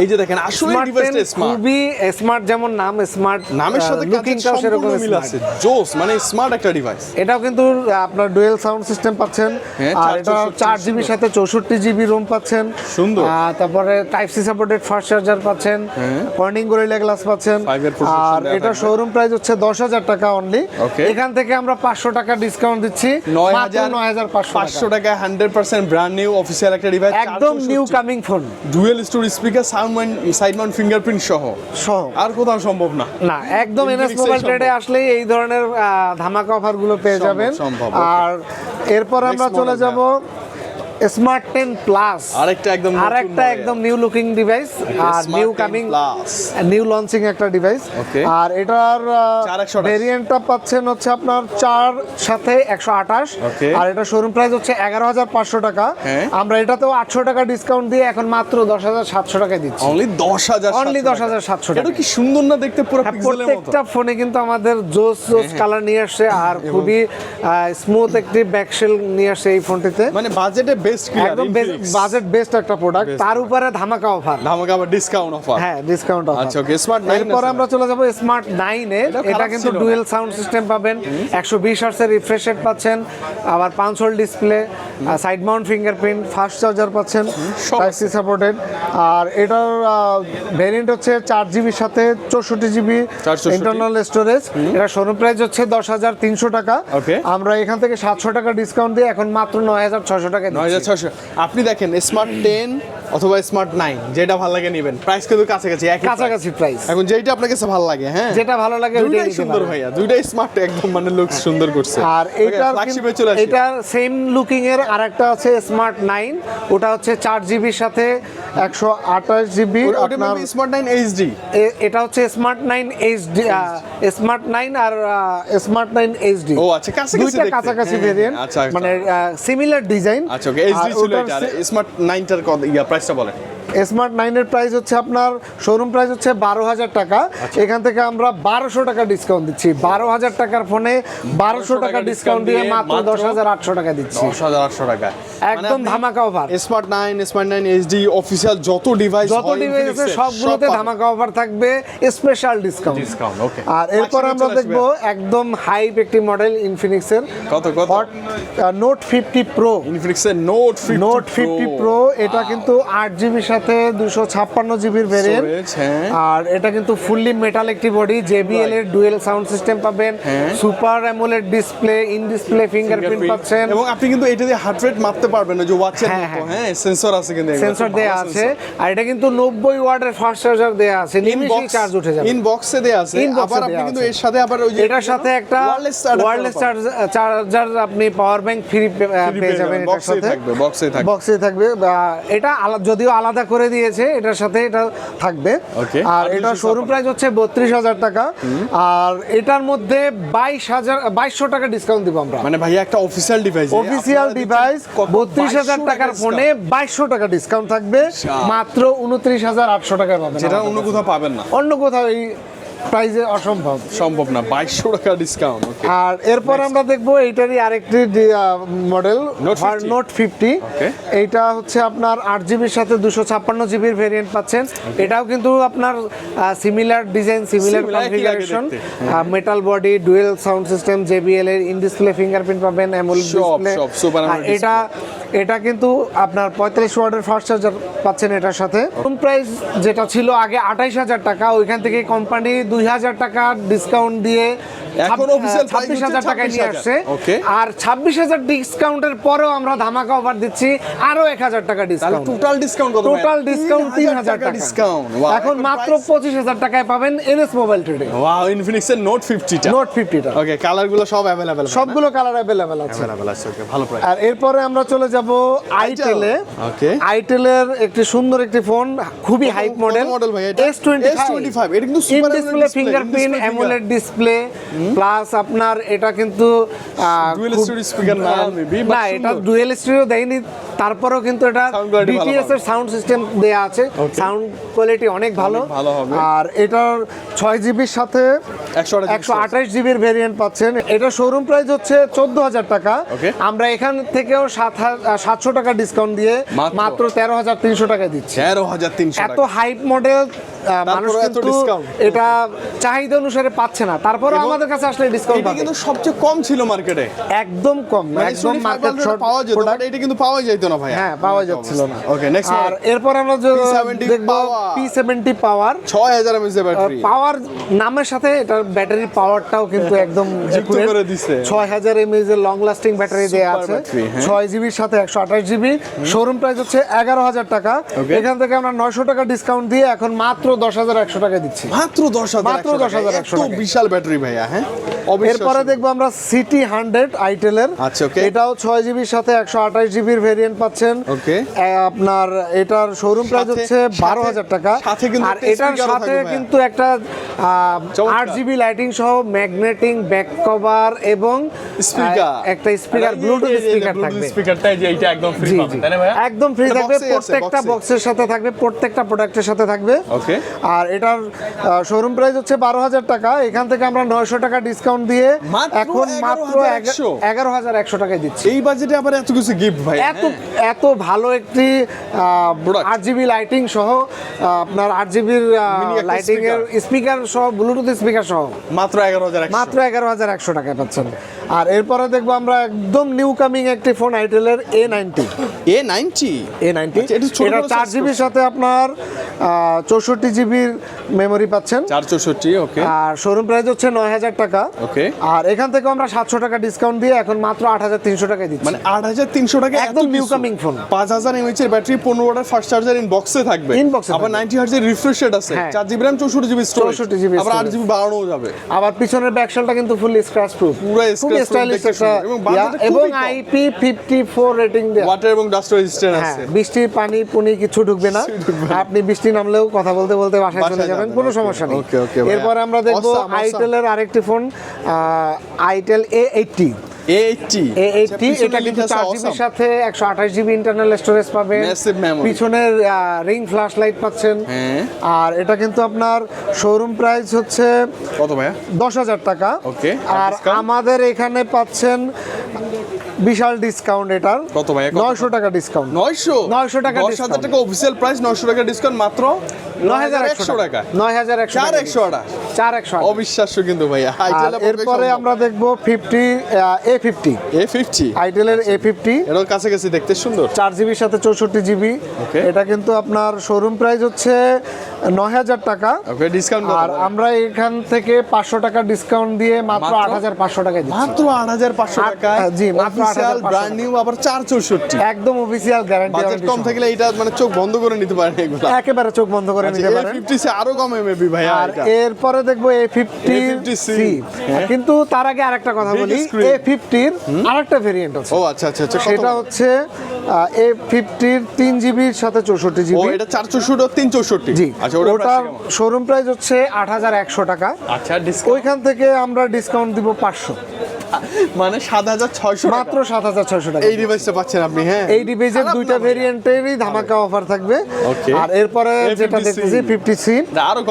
এই যে দেখেন আসলে ডিভাইসটা স্মার্ট খুবই স্মার্ট যেমন নাম স্মার্ট নামের সাথে লুকিংটাও সেরকম মিল আছে। জোস মানে স্মার্ট একটা ডিভাইস এটাও কিন্তু আপনার ডুয়েল সাউন্ড সিস্টেম পাচ্ছেন। হ্যাঁ, আর এটা চৌষট্টি চার জিবির সাথে চৌষট্টি জিবি রোম পাচ্ছেন। সুন্দর। তারপরে type C supported fast charger পাচ্ছেন কর্নিং গরিলা গ্লাস পাচ্ছেন। আর এটা শোরুম প্রাইস হচ্ছে দশ হাজার টাকা অনলি এখান থেকে আমরা পাঁচশো টাকা ডিসকাউন্ট দিচ্ছি। নয় মাত্র হাজার নয় হাজার পাঁচশো পাঁচশো টাকা। Hundred percent brand new official একটা ডিভাইস একদম new coming phone dual stereo speaker side mount fingerprint সহ। সহ। আর কোথাও সম্ভব না। না একদম এনএস মোবাইল ট্রেডে আসলেই এই ধরনের ধামাকা অফারগুলো পেয়ে যাবেন। সম্ভব, আর এরপর আমরা চলে যাব স্মার্ট টেন প্লাস আরেকটা একদম আর নতুন একটা model। একদম নিউ লুকিং ডিভাইস আর নিউ কামিং। নিউ লঞ্চিং একটা ডিভাইস আর এটার। ভেরিয়েন্টটা পাচ্ছেন হচ্ছে আপনার চার সাথে একশো আঠাশ। Okay. আর এটা শোরুম প্রাইস হচ্ছে এগারো হাজার পাঁচশো টাকা। হ্যাঁ। আমরা এটাতেও আটশো টাকা ডিসকাউন্ট দিয়ে এখন মাত্র দশ হাজার সাতশো টাকায় দিচ্ছি। অনলি দশ হাজার Only 10,700 এটা কি সুন্দর না দেখতে পুরো হ্যাঁ, পিক্সেলের মতো? হ্যাঁ, প্রত্যেকটা ফোনে কিন্তু আমাদের জোস জোস কালার নিয়ে আসছে আর খুবই স্মুথ একটি ব্যাকশেল নিয়ে আসছে এই ফোনটিতে মানে বাজেটে বেস্ট একদম বাজেট বেস্ট একটা প্রোডাক্ট তার উপরে ধামাকা অফার ধামাকা আবার ডিসকাউন্ট অফার হ্যাঁ ডিসকাউন্ট অফার আচ্ছা, okay, Smart 9 এরপর আমরা চলে যাব স্মার্ট 9 এ। এটা কিন্তু ডুয়েল সাউন্ড সিস্টেম পাবেন। 120 হার্টজের রিফ্রেশ রেট পাচ্ছেন। আবার পাঁচ hole display side mount fingerprint fast charger পাচ্ছেন। টাইপ সি সাপোর্টেড আর এটার ভেরিয়েন্ট হচ্ছে চার জিবির সাথে চৌষট্টি জিবি 464 ইন্টারনাল স্টোরেজ এটা শোরুম প্রাইস হচ্ছে দশ হাজার তিনশো টাকা। আমরা এখান থেকে সাতশো টাকা ডিসকাউন্ট দিয়ে এখন মাত্র নয় হাজার ছয়শো ছয়শো। আপনি দেখেন স্মার্ট টেন অথবা স্মার্ট নাইন যেটা ভালো লাগে নেবেন। প্রাইস কিন্তু কাছাকাছি কাছাকাছি প্রাইস এখন যেইটা আপনার কাছে ভালো লাগে হ্যাঁ? যেটা ভালো লাগে দুইটাই সুন্দর ভাইয়া দুইটাই স্মার্ট একদম মানে লুক সুন্দর করছে। আর এটার ফ্ল্যাগশিপে চলে আসি। এটার সেম লুকিং এর আরেকটা আছে স্মার্ট নাইন ওটা হচ্ছে চার জিবির সাথে একশো আঠাশ জিবি আপনার স্মার্ট নাইন এইচডি এটা হচ্ছে smart nine HD smart nine আর স্মার্ট নাইন এইচডি ও আচ্ছা কাছাকাছি দুইটা কাছাকাছি হ্যাঁ, ভেরিয়েন্ট আচ্ছা, আচ্ছা। মানে সিমিলার ডিজাইন আচ্ছা ওকে এইচডি ছিল এটা স্মার্ট 9টার কত ইয়া প্রাইসটা বলেন। স্মার্ট নাইনের প্রাইস হচ্ছে আপনার শোরুম প্রাইস হচ্ছে বারো হাজার টাকা। আচ্ছা। এখান থেকে আমরা বারোশো টাকা ডিসকাউন্ট দিচ্ছি। বারো হাজার টাকার ফোনে বারোশো টাকা ডিসকাউন্ট দিয়ে মাত্র দশ হাজার আটশো টাকা দিচ্ছি। দশ হাজার আটশো টাকা। একদম ধামাকা offer smart nine smart nine HD official যত ডিভাইস যত ডিভাইস আছে সবগুলোতে ধামাকা অফার থাকবে স্পেশাল ডিসকাউন্ট ডিসকাউন্ট ওকে আর এরপর আমরা দেখব একদম হাইপ একটি মডেল ইনফিনিক্সের কত কত? নোট ফিফটি প্রো ইনফিনিক্সের নোট নোট ফিফটি প্রো এটা কিন্তু আট জিবির সাথে দুশো ছাপ্পান্ন জিবির ভেরিয়েন্ট হ্যাঁ। আর এটা কিন্তু ফুললি মেটাল একটি বডি জেবিএল এর ডুয়েল সাউন্ড সিস্টেম পাবেন। হ্যাঁ। Super AMOLED display in display fingerprint পাচ্ছেন। এবং আপনি কিন্তু এটা দিয়ে হার্ট রেট মাপতে পারবেন না যে ওয়াচের হ্যাঁ, মতো হ্যাঁ। হ্যাঁ সেন্সর আছে কিন্তু সেন্সর দেয়া আছে। আর এটা কিন্তু নব্বই ওয়াটের ফাস্ট চার্জার দেয়া আছে নিমিশেই চার্জ উঠে যাবে। ইন বক্সে দেয়া আছে। আবার আপনি কিন্তু এর সাথে আবার ওই যে এটার সাথে একটা ওয়্যারলেস চার্জার আপনি পাওয়ার ব্যাংক ফ্রি পেয়ে যাবেন box-এই থাকবে, box-এই থাকবে। বক্সে থাকবে এটা যদিও আলাদা করে দিয়েছে এটার সাথে এটা থাকবে। আর এটা 256 শোরুম প্রাইস হচ্ছে বত্রিশ হাজার টাকা। আর এটার মধ্যে বাইশ হাজার বাইশশো টাকা ডিসকাউন্ট দিব আমরা। মানে ভাইয়া একটা অফিসিয়াল ডিভাইস অফিসিয়াল ডিভাইস বত্রিশ হাজার টাকার ফোনে বাইশশো টাকা ডিসকাউন্ট থাকবে। মাত্র উনত্রিশ হাজার আটশো টাকার পাবেন যেটা অন্য কোথাও পাবেন না। অন্য কোথাও এই প্রাইসে অসম্ভব। সম্ভব না বাইশশো টাকা ডিসকাউন্ট আর এরপর আমরা দেখব এইটারই আরেকটি মডেল Note 50 নোট ফিফটি. এইটা হচ্ছে আপনার আট জিবির সাথে দুশো ছাপ্পান্ন জিবির ভেরিয়েন্ট পাচ্ছেন। এটাও কিন্তু আপনার similar design similar configuration metal body dual sound system JBL এর ইন ডিসপ্লে ফিঙ্গারপ্রিন্ট পাবেন অ্যামোলেড ডিসপ্লে এটা এটা কিন্তু আপনার পঁয়তাল্লিশ ওয়ার্ডের ফার্স্ট চার্জার পাচ্ছেন এটার সাথে। রুম প্রাইস যেটা ছিল আগে আঠাইশ হাজার টাকা, ওইখান থেকে কোম্পানি দুই হাজার টাকা ডিসকাউন্ট দিয়ে এখন অফিসিয়াল ছাব্বিশ হাজার টাকায় নিয়ে আসছে। ওকে আর ছাব্বিশ হাজার ডিসকাউন্টের পরেও আমরা ধামাকা অফার দিচ্ছি আরও এক হাজার টাকা ডিসকাউন্ট টোটাল ডিসকাউন্ট কত টোটাল ডিসকাউন্ট তিন হাজার টাকা ডিসকাউন্ট এখন মাত্র পঁচিশ হাজার টাকায় পাবেন এনএস মোবাইল ওয়াও ইনফিনিক্স এর নোট নোট ওকে কালারগুলো সব অ্যাভেলেবেল সবগুলো কালার অ্যাভেলেবেল আছে। আছে ওকে ভালো প্রাইস আর এরপরে আমরা চলে যাব আইটেলে ওকে আইটেলের একটি সুন্দর একটি ফোন খুবই হাইপ মডেল মডেল ভাই এটা? S25 এটা কিন্তু super display fingerprint AMOLED display plus আপনার এটা কিন্তু না, না এটা ডুয়েল স্টিরিও দেয়নি তারপরেও কিন্তু এটা বিটিএস এর সাউন্ড সিস্টেম দেয়া আছে। সাউন্ড কোয়ালিটি অনেক ভালো। আর এটার ছয় জিবির সাথে একশো আঠাশ জিবির ভেরিয়েন্ট পাচ্ছেন। এটা শোরুম প্রাইস হচ্ছে চোদ্দ হাজার টাকা। আমরা এখান থেকেও সাত সাতশো টাকা ডিসকাউন্ট দিয়ে মাত্র? মাত্র তেরো হাজার তিনশো টাকা দিচ্ছি। তেরো হাজার তিনশো এত হাইপ মডেল মানুষ কিন্তু এটা চাহিদা অনুসারে পাচ্ছে না। তারপরে আমাদের কাছে আসলে ডিসকাউন্ট পাবে। কিন্তু সবচেয়ে কম ছিল মার্কেটে একদম কম মানে একদম মার্কেট শর্ট পাওয়া যেত বাট এটা কিন্তু পাওয়া যেত না ভাই হ্যাঁ পাওয়া যাচ্ছিল না। ওকে নেক্সট আর এরপর আমরা যে P70 দেখব power। পি সেভেন্টি পাওয়ার ছয় হাজার এমএস ব্যাটারি পাওয়ার নামের সাথে এটার ব্যাটারির পাওয়ারটাও কিন্তু একদম যুক্ত করে দিছে। ছয় হাজার এমএজ এর লং লাস্টিং ব্যাটারি Super আছে। battery, হ্যাঁ। ছয় জিবির সাথে একশো আঠাশ জিবি শোরুম প্রাইস হচ্ছে এগারো হাজার টাকা। এখান থেকে আমরা নয়শো টাকা ডিসকাউন্ট দিয়ে এখন মাত্র দশ হাজার একশো টাকা দিচ্ছি। মাত্র দশ হাজার মাত্র 10,100 এত টাকায়। বিশাল ব্যাটারি ভাইয়া হ্যাঁ? এরপরে দেখব আমরা সিটি হান্ড্রেড আইটেলের আচ্ছা. এটাও ছয় জিবির সাথে একশো আঠাশ জিবির ভেরিয়েন্ট পাচ্ছেন. আপনার এটার শোরুম প্রাইস হচ্ছে বারো হাজার টাকা। কিন্তু আর এটার সাথে কিন্তু একটা আট জিবি লাইটিং সহ ম্যাগনেটিং ব্যাক কভার এবং। আহ, একটা স্পিকার ব্লুটুথ স্পিকার থাকবে। স্পিকারটাই যে এইটা একদম ফ্রি পাবেন তাই না একদম ফ্রি থাকবে প্রত্যেকটা বক্সের সাথে থাকবে প্রত্যেকটা প্রোডাক্টের সাথে থাকবে। Okay. আর এটার শোরুম প্রাইস হচ্ছে বারো হাজার টাকা। এখান থেকে আমরা নয়শো টাকা ডিসকাউন্ট দিয়ে এখন মাত্র 11,100 এগারো হাজার একশো টাকায় দিচ্ছি। এই বাজেটে আবার এত কিছু গিফট ভাই এত এত ভালো একটি. আট জিবি লাইটিং সহ আপনার আট জিবির লাইটিং এর স্পিকার সহ ব্লুটুথ স্পিকার সহ। মাত্র এগারো হাজার মাত্র এগারো হাজার একশো টাকায় পাচ্ছেন। আর এরপরে দেখব আমরা একদম নিউ কামিং একটি phone আইটেলের A ninety A ninety A ninety এটা চার জিবির সাথে আপনার চৌষট্টি জিবির মেমোরি পাচ্ছেন। চার চৌষট্টি ওকে আর শোরুম প্রাইস হচ্ছে নয় হাজার টাকা। ওকে আর এখান থেকে আমরা সাতশো টাকা ডিসকাউন্ট দিয়ে এখন মাত্র আট হাজার তিনশো টাকায় দিচ্ছি। মানে আট হাজার তিনশো টাকা একদম কিছু। coming phone। পাঁচ হাজার এমএচ এর ব্যাটারি পনেরো ওয়াটের ফাস্ট চার্জার ইন বক্সে থাকবে। In-box আবার। নাইনটি হার্জের রিফ্রেশ রেট আছে। হ্যাঁ। চার জিবি র্যাম চৌষট্টি জিবি স্টোরেজ 64 GB আবার আট। জিবি বাড়ানো যাবে। আবার পিছনের ব্যাকশালটা কিন্তু ফুল স্ক্র্যাচ প্রুফ পুরো proof স্টাইলিশ একটা এবং। আইপি ফিফটি ফোর রেটিং দেওয়া ওয়াটার এবং ডাস্ট রেজিস্ট্যান্ট আছে। বৃষ্টির পানি পুনি কিছু ঢুকবে না। আপনি বৃষ্টি নামলেও কথা বলতে বলতে বাসায় চলে যাবেন কোনো সমস্যা নেই। এরপর আমরা দেখব. আইটেলের আরেকটি phone itel A eighty A eighty A eighty এটা কিন্তু চার জিবির সাথে একশো আঠাশ জিবি ইন্টারনাল স্টোরেজ পাবেন। পিছনের রিং ফ্ল্যাশ লাইট পাচ্ছেন। হ্যাঁ। আর এটা কিন্তু আপনার শোরুম প্রাইস হচ্ছে কত ভাইয়া? দশ হাজার টাকা। ওকে আর আমাদের এখানে পাচ্ছেন বিশাল ডিসকাউন্ট এটার। কত কত? নয়শো টাকা ডিসকাউন্ট নয়শো? 900 টাকা দশ হাজার discount। টাকা অফিসিয়াল প্রাইস নয়শো টাকা ডিসকাউন্ট মাত্র নয় হাজার একশো টাকা। নয় হাজার একশো চার টাকা একশো আটা। চার একশো আট। অবিশ্বাস্য কিন্তু ভাইয়া। আর এরপরে আমরা দেখব fifty A fifty A fifty আইটেলের A fifty কাছে কাছাকাছি দেখতে সুন্দর। চার জিবির সাথে চৌষট্টি জিবি Okay. এটা কিন্তু আপনার শোরুম প্রাইস হচ্ছে নয় হাজার টাকা। ওকে ডিসকাউন্ট আর আমরা এখান থেকে পাঁচশো টাকা ডিসকাউন্ট দিয়ে মাত্র মাত্র? আট হাজার পাঁচশো টাকায় দিচ্ছি। মাত্র আট হাজার পাঁচশো টাকা জি, মাত্র 8,500 ব্র্যান্ড নিউ আবার চার চৌষট্টি। একদম অফিসিয়াল বাজেট কম থাকলে এটা মানে চোখ বন্ধ করে নিতে পারেন এগুলো। একেবারে চোখ বন্ধ করে আচ্ছা, নিতে পারেন ফিফটি সে আরও কম এমবি ভাই আর এরপরে দেখব এ ফিফটি সি। কিন্তু তার আগে আরেকটা কথা বলি। এ ফিফটির আরেকটা ভেরিয়েন্ট আছে। ও আচ্ছা আচ্ছা আচ্ছা সেটা হচ্ছে এ ফিফটির তিন জিবির সাথে চৌষট্টি জিবি এটা চার চৌষট্টি তিন চৌষট্টি জি। আচ্ছা কেমন? শোরুম প্রাইস হচ্ছে আট হাজার একশো টাকা। আচ্ছা ওইখান থেকে আমরা ডিসকাউন্ট দিব পাঁচশো। মানে সাত হাজার ছয়শো মাত্র সাত হাজার ছয়শো টাকা। এই ডিভাইসটা পাচ্ছেন আপনি হ্যাঁ? এই ডিভাইসের দুইটা ভেরিয়েন্টেরই ধামাকা অফার থাকবে। আর এরপরে যেটা A50C দেখতেছি ফিফটি সি।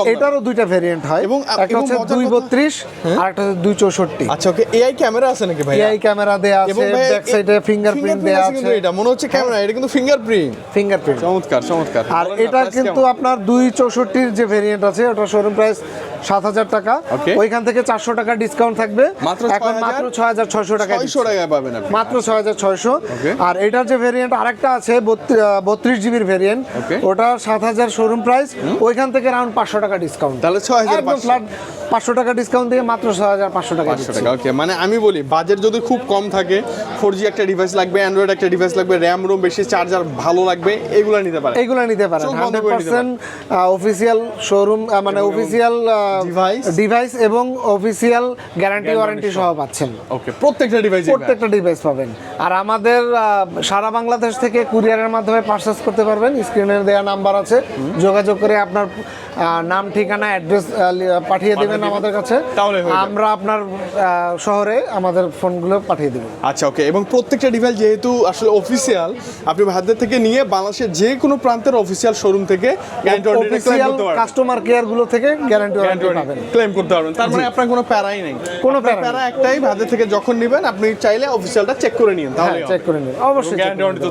এটারও দুইটা ভেরিয়েন্ট হয়। এবং- একটা হচ্ছে দুই বত্রিশ আর একটা হচ্ছে দুই চৌষট্টি। আচ্ছা ওকে এআই ক্যামেরা আছে নাকি ভাই এআই ক্যামেরা দেয়া আছে ব্যাক সাইডে ফিঙ্গারপ্রিন্ট দেয়া আছে। এটা মনে হচ্ছে ক্যামেরা এটা কিন্তু ফিঙ্গারপ্রিন্ট ফিঙ্গারপ্রিন্ট চমৎকার চমৎকার। আর price কিন্তু আপনার দুই চৌষট্টির যে ভেরিয়েন্ট আছে ওটা শোরুম প্রাইস সাত হাজার টাকা। ওইখান থেকে চারশো টাকা ডিসকাউন্ট থাকবে। এখন মাত্র ছয় হাজার ছয়শো টাকা পাবেন মাত্র ছয় হাজার ছয়শো। আর এটার যে ভেরিয়েন্ট আরেকটা আছে বত্রিশ জিবির ভেরিয়েন্ট ওটা সাত হাজার শোরুম প্রাইস ওইখান থেকে রাউন্ড পাঁচশো টাকা ডিসকাউন্ট তাহলে ছয় হাজার ফ্ল্যাট পাঁচশো। টাকা ডিসকাউন্ট দিয়ে মাত্র ছয় হাজার পাঁচশো টাকা টাকা ওকে মানে আমি বলি বাজেট যদি খুব কম থাকে ফোর জি একটা ডিভাইস লাগবে অ্যান্ড্রয়েড একটা ডিভাইস লাগবে র্যাম রোম বেশি চার্জার ভালো লাগবে এগুলো নিতে পারে এগুলো নিতে পারেন। হান্ড্রেড পার্সেন্ট অফিসিয়াল শোরুম মানে অফিসিয়াল। ডিভাইস এবং অফিসিয়াল গ্যারান্টি ওয়ারেন্টি সহ। পাচ্ছেন। ওকে প্রত্যেকটা ডিভাইস প্রত্যেকটা ডিভাইস পাবেন। আর আমাদের সারা বাংলাদেশ থেকে কুরিয়ারের মাধ্যমে পারচেস করতে পারবেন। স্ক্রিনে দেওয়া নাম্বার আছে। যোগাযোগ করে আপনার নাম ঠিকানা অ্যাড্রেস পাঠিয়ে দেবেন আমাদের কাছে। তাহলে আমরা আপনার আহ, শহরে আমাদের ফোনগুলো পাঠিয়ে দেবো। আচ্ছা ওকে এবং প্রত্যেকটা ডিভাইস যেহেতু আসলে অফিসিয়াল আপনি ভারতের থেকে নিয়ে বাংলাদেশের যে কোনো প্রান্তের অফিসিয়াল শোরুম থেকে কাস্টমার কেয়ারগুলো থেকে গ্যারান্টি পাবেন। ক্লেম করতে পারবেন। তার মানে আপনার কোনো প্যারাই নেই। কোনো প্যারা একটাই থেকে যখন নেবেন আপনি চাইলে অফিসিয়ালটা চেক করে নিন তাহলে হ্যাঁ চেক করে নিন। অবশ্যই গ্যারান্টি তো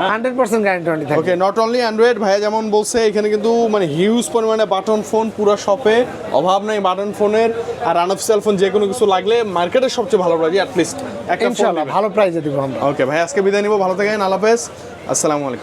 না? হান্ড্রেড পার্সেন্ট গ্যারান্টি থাকবে। ওকে নট অনলি অ্যান্ড্রয়েড ভাইয়া যেমন বলছে এখানে কিন্তু মানে হিউজ পরিমাণে বাটন ফোন পুরো শপে অভাব নাই বাটন ফোনের আর আনঅফিসিয়াল ফোন যে কোনো কিছু লাগলে মার্কেটের সবচেয়ে ভালো প্রাইজ অ্যাটলিস্ট একটা ফোন ভালো প্রাইজে দিব আমরা। ওকে ভাই আজকে বিদায় নিব ভালো থাকেন আল্লাহ হাফেজ আসসালামু আলাইকুম।